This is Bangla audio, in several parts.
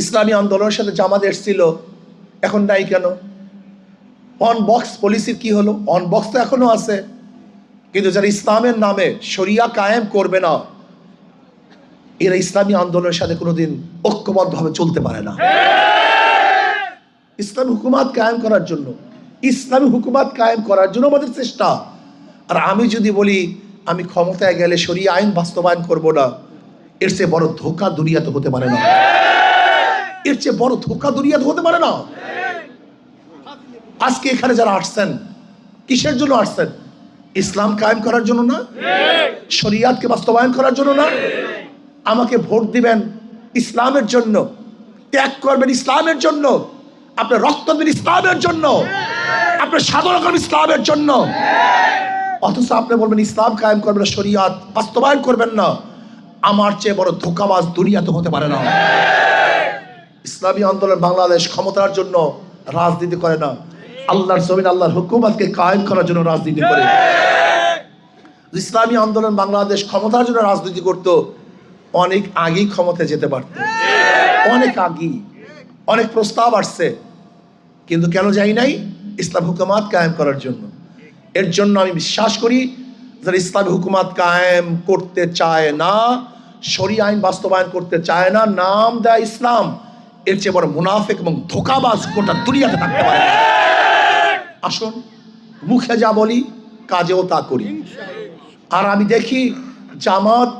ইসলামী আন্দোলনের সাথে জামাত এসছিল, এখন নাই কেন? অন বক্স পলিসির কি হলো? অন বক্স তো এখনও আছে, কিন্তু যারা ইসলামের নামে শরিয়া কায়েম করবে না, এরা ইসলামী আন্দোলনের সাথে কোনোদিন ঐক্যবদ্ধভাবে চলতে পারে না। ইসলামী হুকুমাত কায়েম করার জন্য, ইসলামী হুকুমাত কায়েম করার জন্য আমাদের চেষ্টা। আর আমি যদি বলি, আমি ক্ষমতায় গেলে সরিয়ে আইন বাস্তবায়ন করব না, এর চেয়ে বড় ধোকা দুনিয়াতে হতে পারে না। এর চেয়ে বড় ধোকা দুনিয়াতে হতে পারে না। আজকে এখানে যারা আসছেন কিসের জন্য আসছেন? ইসলাম কায়েম করার জন্য না? শরিয়াতকে বাস্তবায়ন করার জন্য না? আমাকে ভোট দিবেন ইসলামের জন্য ত্যাগ করবেন ইসলামের জন্য আপনার রক্ত দেবেন ইসলামের জন্য আপনার সাধনা করবেন ইসলামের জন্য। অথচ আপনি বলবেন ইসলাম কায়েম করবেন না, শরিয়াত বাস্তবায়ন করবেন না। আমার চেয়ে বড় ধোকাবাজ দুনিয়াতে হতে পারে না। ইসলামী আন্দোলন বাংলাদেশ ক্ষমতার জন্য রাজনীতি করে না। আল্লাহর জমিন, আল্লাহর হুকুমতকে কায়েম করার জন্য রাজনীতি করে। ইসলামী আন্দোলন বাংলাদেশ ক্ষমতার জন্য রাজনীতি করত, অনেক আগেই ক্ষমতায় যেতে পারত। অনেক আগেই। অনেক প্রস্তাব আসছে, কিন্তু কেন যাই নাই? ইসলাম হুকুমাত কায়েম করার জন্য। এর জন্য আমি বিশ্বাস করি যারা ইসলামী হুকুমাত কায়েম করতে চায় না শরী আইন বাস্তবায়ন করতে চায় না, নাম দেয় ইসলাম। এর চেয়ে বড় মুনাফেক এবং ধোকাবাজ গোটা দুনিয়াতে থাকতে পারে। আসুন, মুখে যা বলি, কাজেও তা করি। আর আমি দেখি, জামাত,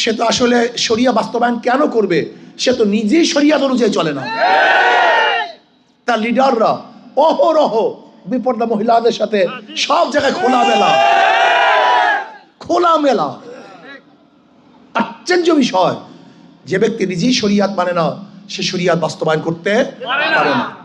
সে তো আসলে শরিয়া বাস্তবায়ন কেন করবে? সে তো নিজেই শরিয়াত অনুযায়ী চলে না। তার লিডাররা অহরহ বিপর্দা মহিলাদের সাথে সব জায়গায় খোলা মেলা খোলা মেলা আশ্চর্য বিষয়, যে ব্যক্তি নিজেই শরিয়াত মানে না সে শরিয়াত বাস্তবায়ন করতে পারে না।